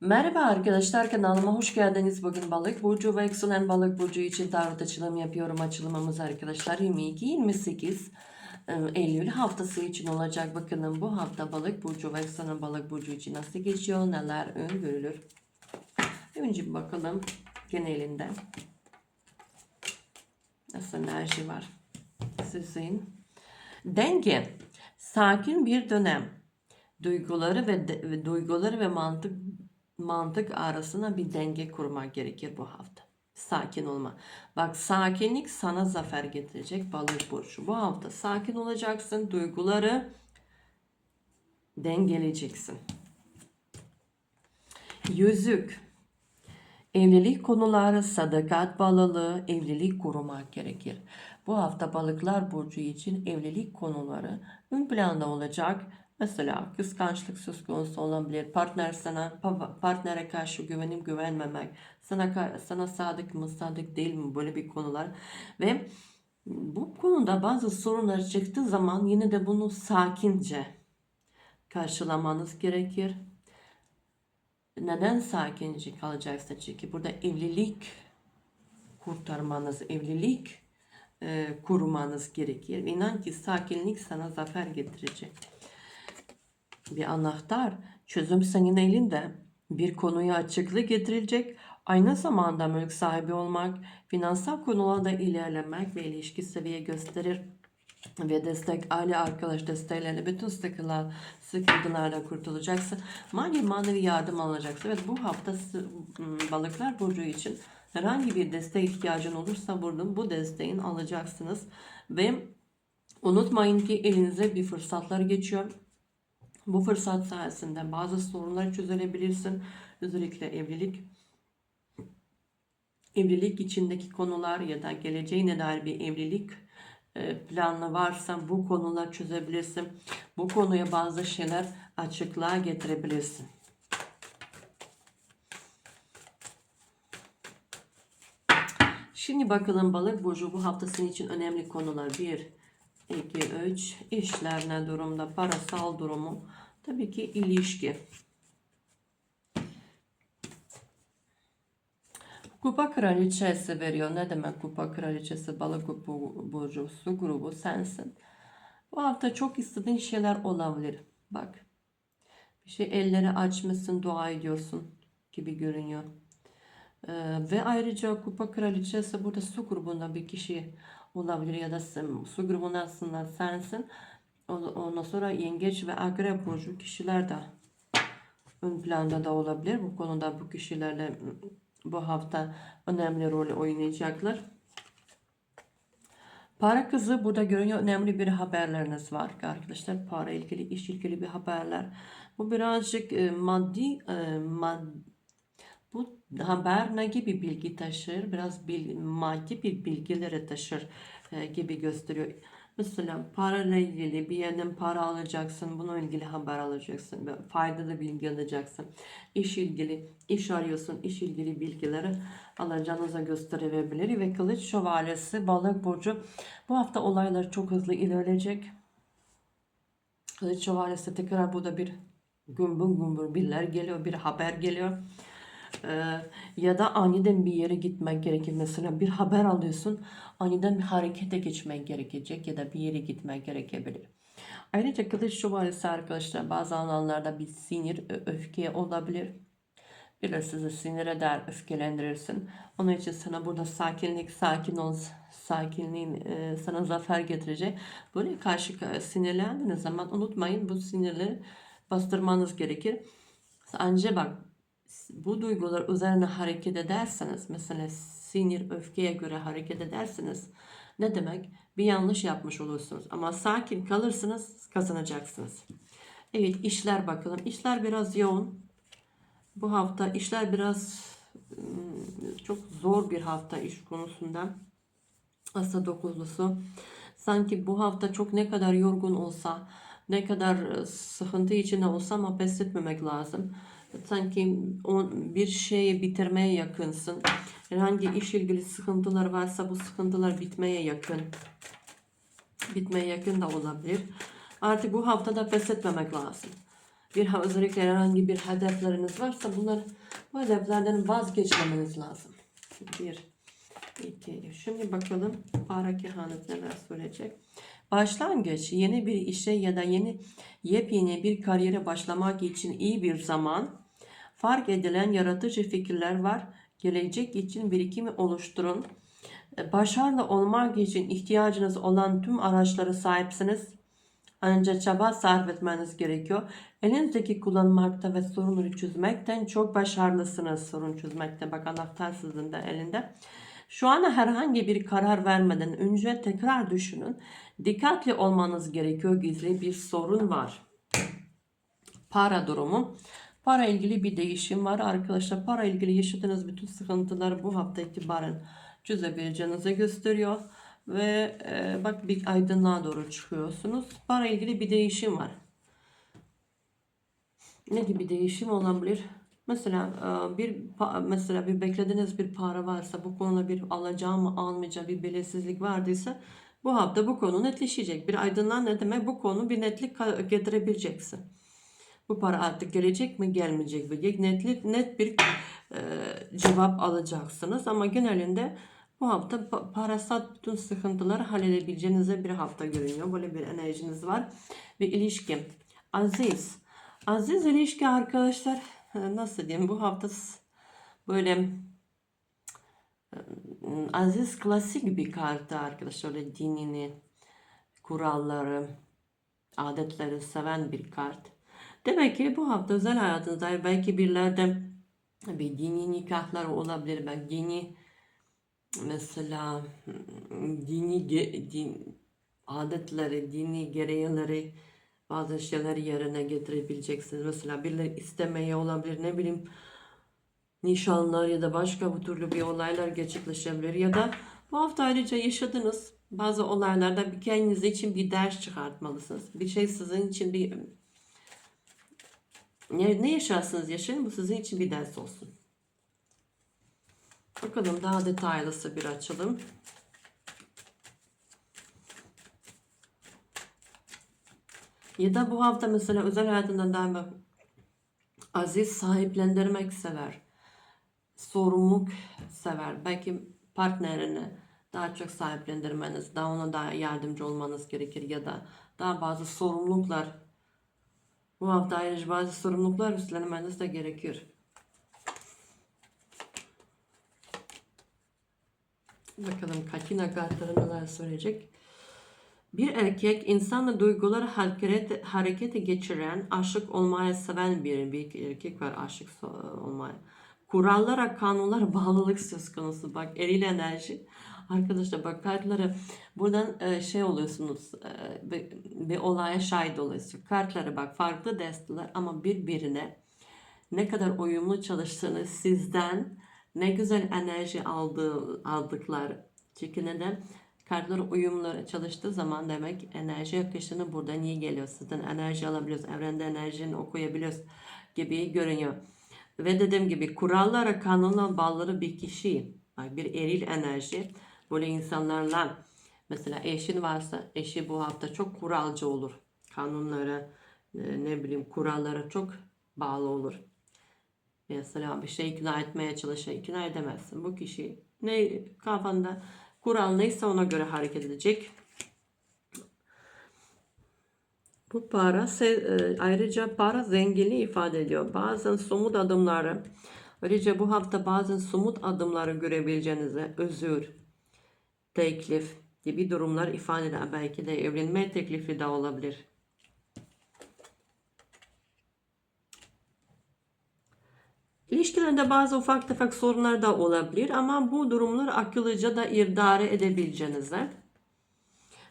Merhaba arkadaşlar kanalıma hoş geldiniz. Bugün balık burcu ve yükselen balık burcu için tarot açılımı yapıyorum. Açılımımız arkadaşlar 22-28 e, Eylül haftası için olacak. Bakalım bu hafta balık burcu ve yükselen balık burcu için nasıl geçiyor, neler öngörülür. Önce bakalım genelinde nasıl enerji var sizin. Denge, sakin bir dönem duyguları ve, de- duyguları ve mantık mantık arasına bir denge kurmak gerekir bu hafta. Sakin olma. Bak sakinlik sana zafer getirecek balık burcu. Bu hafta sakin olacaksın. Duyguları dengeleyeceksin. Yüzük. Evlilik konuları, sadakat bağlılığı, evlilik kurmak gerekir. Bu hafta balıklar burcu için evlilik konuları ön planda olacak. Mesela kıskançlık söz konusu olabilir. Partner sana, pa- partnere karşı güvenim güvenmemek, sana sana sadık mı, sadık değil mi böyle bir konular. Ve bu konuda bazı sorunlar çıktığı zaman yine de bunu sakince karşılamanız gerekir. Neden sakince kalacaksın? Çünkü burada evlilik kurtarmanız, evlilik e, kurmanız gerekir. İnan ki sakinlik sana zafer getirecek. Bir anahtar, çözüm senin elinde. Bir konuya açıklık getirilecek. Aynı zamanda mülk sahibi olmak, finansal konularda ilerlemek ve ilişki seviye gösterir ve destek, aile arkadaş destekleriyle bütün sıkıntılar, sıkıntılardan kurtulacaksın. Mali manevi yardım alacaksın. Evet bu hafta balıklar burcu için herhangi bir desteğe ihtiyacın olursa buradan bu desteğin alacaksınız. Ve unutmayın ki elinize bir fırsatlar geçiyor. Bu fırsat sayesinde bazı sorunları çözebilirsin. Özellikle evlilik evlilik içindeki konular ya da geleceğine dair bir evlilik e, planı varsa bu konular çözebilirsin. Bu konuya bazı şeyler açıklığa getirebilirsin. Şimdi bakalım balık burcu bu haftasının için önemli konular. 1, 2, 3. İşler ne durumda? Parasal durumu. Tabii ki ilişki. Kupa kraliçesi veriyor. Ne demek kupa kraliçesi? Balık bu- burcu, su grubu sensin. Bu hafta çok istediğin şeyler olabilir. Bak. Bir şey elleri açmışsın, dua ediyorsun gibi görünüyor. Ee, ve ayrıca kupa kraliçesi burada su grubunda bir kişi olabilir ya da su grubunda aslında sensin. Ondan sonra yengeç ve akrep burcu kişiler de ön planda da olabilir. Bu konuda bu kişilerle m, bu hafta önemli rol oynayacaklar. Para kızı burada görünüyor önemli bir haberleriniz var arkadaşlar. Para ilgili, iş ilgili bir haberler. Bu birazcık e, maddi e, mad, bu haber ne gibi bilgi taşır? Biraz bil, maddi bir bilgileri taşır e, gibi gösteriyor. Mesela parayla ilgili bir yerden para alacaksın, bununla ilgili haber alacaksın, faydalı bilgi alacaksın. İş ilgili, iş arıyorsun, iş ilgili bilgileri alacağınıza gösterebilir. Ve kılıç şövalyesi, balık burcu. Bu hafta olaylar çok hızlı ilerleyecek. Kılıç şövalyesi tekrar burada bir gümbür gümbür biller geliyor, bir haber geliyor. Ee, ya da aniden bir yere gitmek gerekir. Mesela bir haber alıyorsun, aniden bir harekete geçmek gerekecek ya da bir yere gitmek gerekebilir. Ayrıca kılıç şövalyesi arkadaşlar bazı alanlarda bir sinir, öfke olabilir. Biraz sizi sinir eder, öfkelendirirsin. Onun için sana burada sakinlik, sakin ol, sakinliğin e, sana zafer getirecek. Böyle karşı sinirlendiğiniz zaman unutmayın bu sinirleri bastırmanız gerekir. Ancak bak bu duygular üzerine hareket ederseniz mesela sinir öfkeye göre hareket ederseniz ne demek? Bir yanlış yapmış olursunuz ama sakin kalırsınız kazanacaksınız. Evet işler bakalım. İşler biraz yoğun. Bu hafta işler biraz çok zor bir hafta iş konusunda. Asa dokuzlusu. Sanki bu hafta çok ne kadar yorgun olsa, ne kadar sıkıntı içinde olsa ama pes etmemek lazım. Sanki o, bir şeyi bitirmeye yakınsın. Herhangi iş ilgili sıkıntılar varsa bu sıkıntılar bitmeye yakın. Bitmeye yakın da olabilir. Artık bu haftada pes etmemek lazım. Bir özellikle herhangi bir hedefleriniz varsa bunlar bu hedeflerden vazgeçmemeniz lazım. Bir, iki, şimdi bakalım para kehanet neler söyleyecek. Başlangıç yeni bir işe ya da yeni yepyeni bir kariyere başlamak için iyi bir zaman. Fark edilen yaratıcı fikirler var. Gelecek için birikimi oluşturun. E, Başarılı olmak için ihtiyacınız olan tüm araçlara sahipsiniz. Ancak çaba sarf etmeniz gerekiyor. Elinizdeki kullanmakta ve sorunları çözmekten çok başarılısınız sorun çözmekte. Bak anahtar sizin de elinde. Şu an herhangi bir karar vermeden önce tekrar düşünün. Dikkatli olmanız gerekiyor. Gizli bir sorun var. Para durumu. Para ilgili bir değişim var arkadaşlar. Para ilgili yaşadığınız bütün sıkıntıları bu hafta itibaren çözebileceğinizi gösteriyor. Ve e, bak bir aydınlığa doğru çıkıyorsunuz. Para ilgili bir değişim var. Ne gibi değişim olabilir? Mesela e, bir mesela bir beklediğiniz bir para varsa bu konuda bir alacağım mı almayacağım bir belirsizlik vardıysa bu hafta bu konu netleşecek. Bir aydınlığa ne demek? Bu konu bir netlik getirebileceksin. Bu para artık gelecek mi gelmeyecek mi? Netlik, net bir e, cevap alacaksınız. Ama genelinde bu hafta pa- parasal bütün sıkıntıları halledebileceğinize bir hafta görünüyor. Böyle bir enerjiniz var. Ve ilişki. Aziz. Aziz ilişki arkadaşlar e, nasıl diyeyim bu hafta böyle e, aziz klasik bir kartı arkadaşlar. Öyle dinini, kuralları, adetleri seven bir kart. Demek ki bu hafta özel hayatınızda belki birlerde bir dini nikahlar olabilir. Belki dini mesela dini din, adetleri, dini gereğleri bazı şeyleri yerine getirebileceksiniz. Mesela birileri istemeye olabilir ne bileyim nişanlar ya da başka bu türlü bir olaylar gerçekleşebilir ya da bu hafta ayrıca yaşadığınız bazı olaylarda bir kendiniz için bir ders çıkartmalısınız. Bir şey sizin için bir ne, ne yaşarsınız yaşayın bu sizin için bir ders olsun. Bakalım daha detaylısı bir açalım. Ya da bu hafta mesela özel hayatında daima aziz sahiplendirmek sever. Sorumluluk sever. Belki partnerini daha çok sahiplendirmeniz, daha ona daha yardımcı olmanız gerekir ya da daha bazı sorumluluklar bu hafta ayrıca bazı sorumluluklar üstlenmeniz de gerekiyor. Bakalım Katina kartları neler söyleyecek. Bir erkek insanla duyguları hareket, harekete geçiren, aşık olmaya seven bir, bir erkek var aşık olmaya. Kurallara, kanunlara bağlılık söz konusu. Bak eril enerji. Arkadaşlar bak kartları buradan e, şey oluyorsunuz e, bir, bir olaya şahit oluyorsunuz. Kartları bak farklı desteler ama birbirine ne kadar uyumlu çalıştığını sizden ne güzel enerji aldığı, aldıkları. Çünkü neden? Kartlar uyumlu çalıştığı zaman demek enerji akışını burada niye geliyor? Sizden enerji alabiliyoruz. Evrende enerjini okuyabiliyoruz gibi görünüyor. Ve dediğim gibi kurallara, kanunla bağları bir kişi. Bir eril enerji. Böyle insanlarla mesela eşin varsa eşi bu hafta çok kuralcı olur. Kanunlara, e, ne bileyim kurallara çok bağlı olur. Mesela bir şey ikna etmeye çalışır, ikna edemezsin. Bu kişi ne kafanda kural neyse ona göre hareket edecek. Bu para e, ayrıca para zenginliği ifade ediyor. Bazen somut adımları ayrıca bu hafta bazen somut adımları görebileceğinize özür, teklif gibi durumlar ifade eder. Belki de evlenme teklifi de olabilir. İlişkilerinde bazı ufak tefek sorunlar da olabilir ama bu durumları akıllıca da idare edebileceğinize.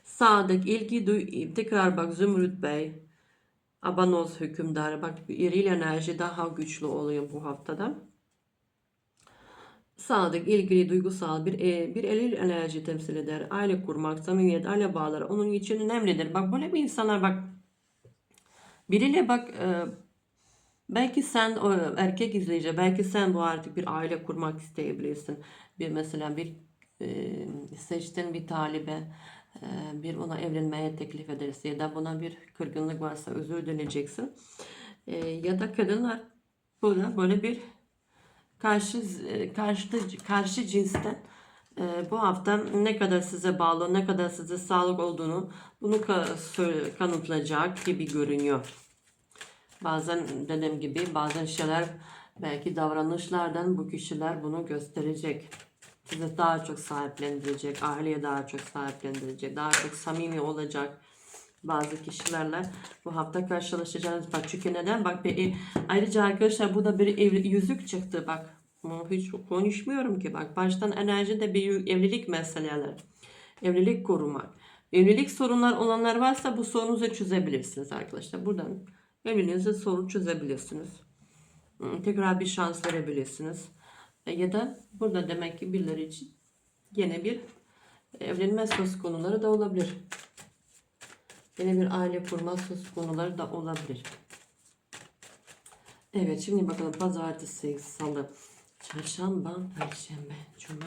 Sadık, ilgi duy, tekrar bak Zümrüt Bey, Abanoz hükümdarı, bak eril enerji daha güçlü oluyor bu haftada. Sadık, ilgili, duygusal bir e, bir eril enerji temsil eder. Aile kurmak, samimiyet, aile bağları onun için önemlidir. Bak böyle bir insanlar bak biriyle bak e, Belki sen o erkek izleyici, belki sen bu artık bir aile kurmak isteyebilirsin. Bir mesela bir e, seçtiğin bir talibe e, bir ona evlenmeye teklif ederse ya da buna bir kırgınlık varsa özür dileyeceksin. E, ya da kadınlar burada böyle bir karşı e, karşı karşı cinsten e, bu hafta ne kadar size bağlı, ne kadar size sağlık olduğunu bunu kanıtlayacak gibi görünüyor. Bazen dediğim gibi bazen şeyler belki davranışlardan bu kişiler bunu gösterecek. Size daha çok sahiplendirecek, aileye daha çok sahiplendirecek, daha çok samimi olacak bazı kişilerle bu hafta karşılaşacağınız bak çünkü neden? Bak bir, ayrıca arkadaşlar burada bir ev, yüzük çıktı. Bak hiç konuşmuyorum ki. Bak baştan enerjide bir evlilik meseleleri. Evlilik korumak evlilik sorunlar olanlar varsa bu sorunuzu çözebilirsiniz arkadaşlar. Buradan evliliğinizde sorun çözebilirsiniz. Hmm, tekrar bir şans verebilirsiniz. E, ya da burada demek ki birileri için yine bir evlenme söz konuları da olabilir. Yine bir aile kurma söz konuları da olabilir. Evet şimdi bakalım pazartesi, salı, çarşamba, perşembe, cuma,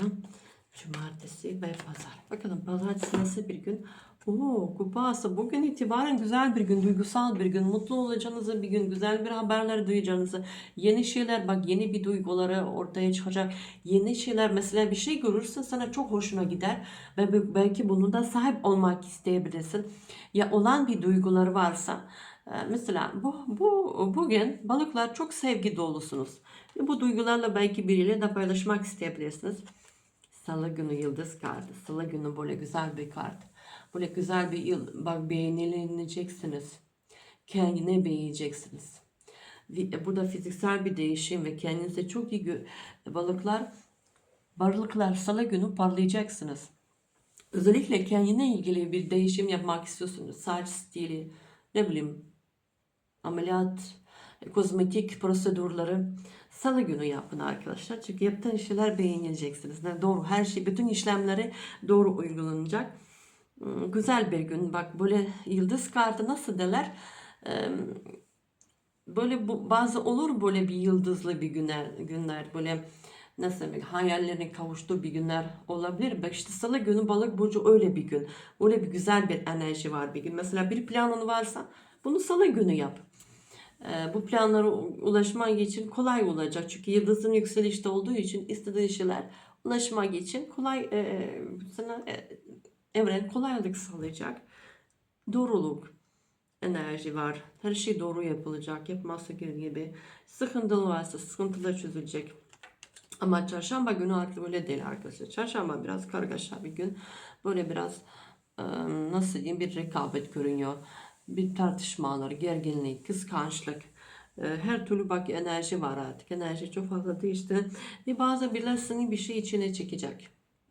cumartesi ve pazar. Bakalım pazartesi nasıl bir gün? Oo, kupası bugün itibaren güzel bir gün, duygusal bir gün, mutlu olacağınızı bir gün, güzel bir haberler duyacağınızı, yeni şeyler bak yeni bir duyguları ortaya çıkacak, yeni şeyler mesela bir şey görürsen sana çok hoşuna gider ve be- belki bunu da sahip olmak isteyebilirsin. Ya olan bir duyguları varsa e, mesela bu, bu bugün balıklar çok sevgi dolusunuz. Bu duygularla belki biriyle de paylaşmak isteyebilirsiniz. Salı günü yıldız kartı. Salı günü böyle güzel bir kart. Böyle güzel bir yıl. Bak beğenileneceksiniz. Kendine beğeneceksiniz. Ve Burada fiziksel bir değişim ve kendinize çok iyi gö- balıklar balıklar salı günü parlayacaksınız. Özellikle kendine ilgili bir değişim yapmak istiyorsunuz. Saç stili, ne bileyim ameliyat, kozmetik prosedürleri salı günü yapın arkadaşlar. Çünkü yaptığın şeyler beğeneceksiniz. Ne Doğru her şey, bütün işlemleri doğru uygulanacak. Hmm, Güzel bir gün. Bak böyle yıldız kartı nasıl derler? Böyle bu, bazı olur böyle bir yıldızlı bir günler, günler böyle nasıl demek hayallerine kavuştuğu bir günler olabilir. Bak işte salı günü balık burcu öyle bir gün. Öyle bir güzel bir enerji var bir gün. Mesela bir planın varsa bunu salı günü yap. Ee, bu planlara ulaşmak için kolay olacak. Çünkü yıldızın yükselişte olduğu için istediğin şeyler ulaşmak için kolay e, sana e, evren kolaylık sağlayacak. Doğruluk enerji var. Her şey doğru yapılacak. Yapması gibi. Sıkıntılı varsa sıkıntılar çözülecek. Ama çarşamba günü artık öyle değil arkadaşlar. Çarşamba biraz kargaşa bir gün. Böyle biraz e, nasıl diyeyim bir rekabet görünüyor. Bir tartışmalar, gerginlik, kıskançlık. E, Her türlü bak enerji var artık. Enerji çok fazla değişti. Ve bazen birileri seni bir şey içine çekecek.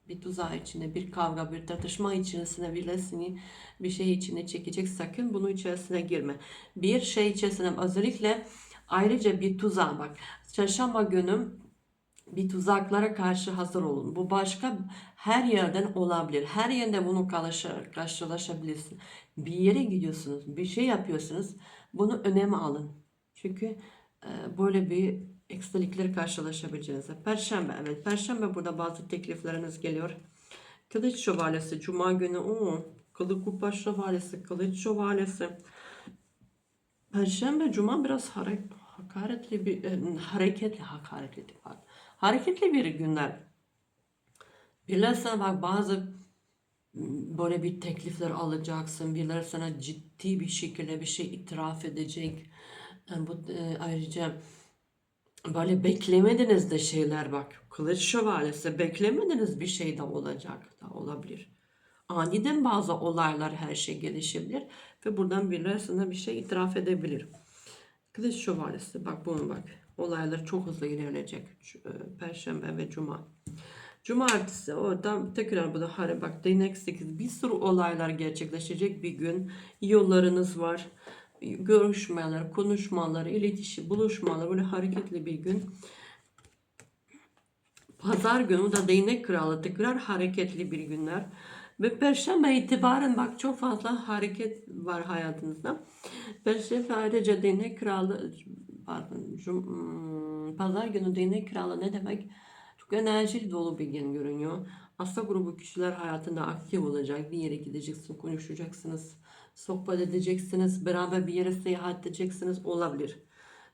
Bir tuzağı içine, bir kavga, bir tartışma içerisine birileri seni bir şey içine çekecek. Sakın bunun içerisine girme. Bir şey içerisine özellikle ayrıca bir tuzağa bak. Çarşamba günü bir tuzaklara karşı hazır olun. Bu başka her yerden olabilir. Her yerde bunu karşı- karşılaşabilirsin. Bir yere gidiyorsunuz, bir şey yapıyorsunuz. Bunu öneme alın. Çünkü e, böyle bir eksiklikler karşılaşabileceğiniz. Perşembe, evet. Perşembe burada bazı teklifleriniz geliyor. Kılıç şövalyesi, Cuma günü, o kılıç kupa şövalyesi, kılıç şövalyesi. Perşembe, Cuma biraz hare- hakaretli bir, e, hareketli, hakaretli pardon. Hareketli bir günler. Birileri sana bak bazı böyle bir teklifler alacaksın. Birileri sana ciddi bir şekilde bir şey itiraf edecek. Yani bu e, ayrıca böyle beklemediniz de şeyler bak. Kılıç şövalyesi beklemediniz bir şey de olacak da olabilir. Aniden bazı olaylar her şey gelişebilir ve buradan birileri sana bir şey itiraf edebilir. Kılıç şövalyesi bak bunu bak. Olaylar çok hızlı ilerleyecek. Perşembe ve Cuma. Cumartesi orada tekrar bu da hare bak değnek 8 bir sürü olaylar gerçekleşecek bir gün. Yollarınız var. Görüşmeler, konuşmalar, iletişim, buluşmalar böyle hareketli bir gün. Pazar günü da değnek kralı tekrar hareketli bir günler. Ve perşembe itibaren bak çok fazla hareket var hayatınızda. Perşembe ayrıca değnek kralı pardon hmm, pazar günü değnek kralı ne demek? Çok enerjili dolu bir gün görünüyor. Hasta grubu kişiler hayatında aktif olacak. Bir yere gideceksin, konuşacaksınız, sohbet edeceksiniz, beraber bir yere seyahat edeceksiniz olabilir.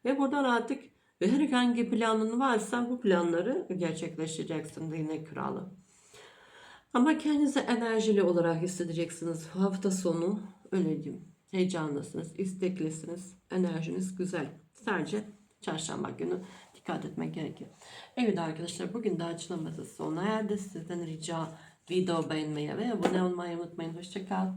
Ve buradan artık herhangi planın varsa bu planları gerçekleştireceksin yine kralı. Ama kendinizi enerjili olarak hissedeceksiniz. Hafta sonu öyle diyeyim. Heyecanlısınız, isteklisiniz, enerjiniz güzel. Sadece çarşamba günü dikkat etmek gerekiyor. Evet arkadaşlar bugün de açılımımız sona erdi. Sizden rica video beğenmeyi ve abone olmayı unutmayın. Hoşçakal.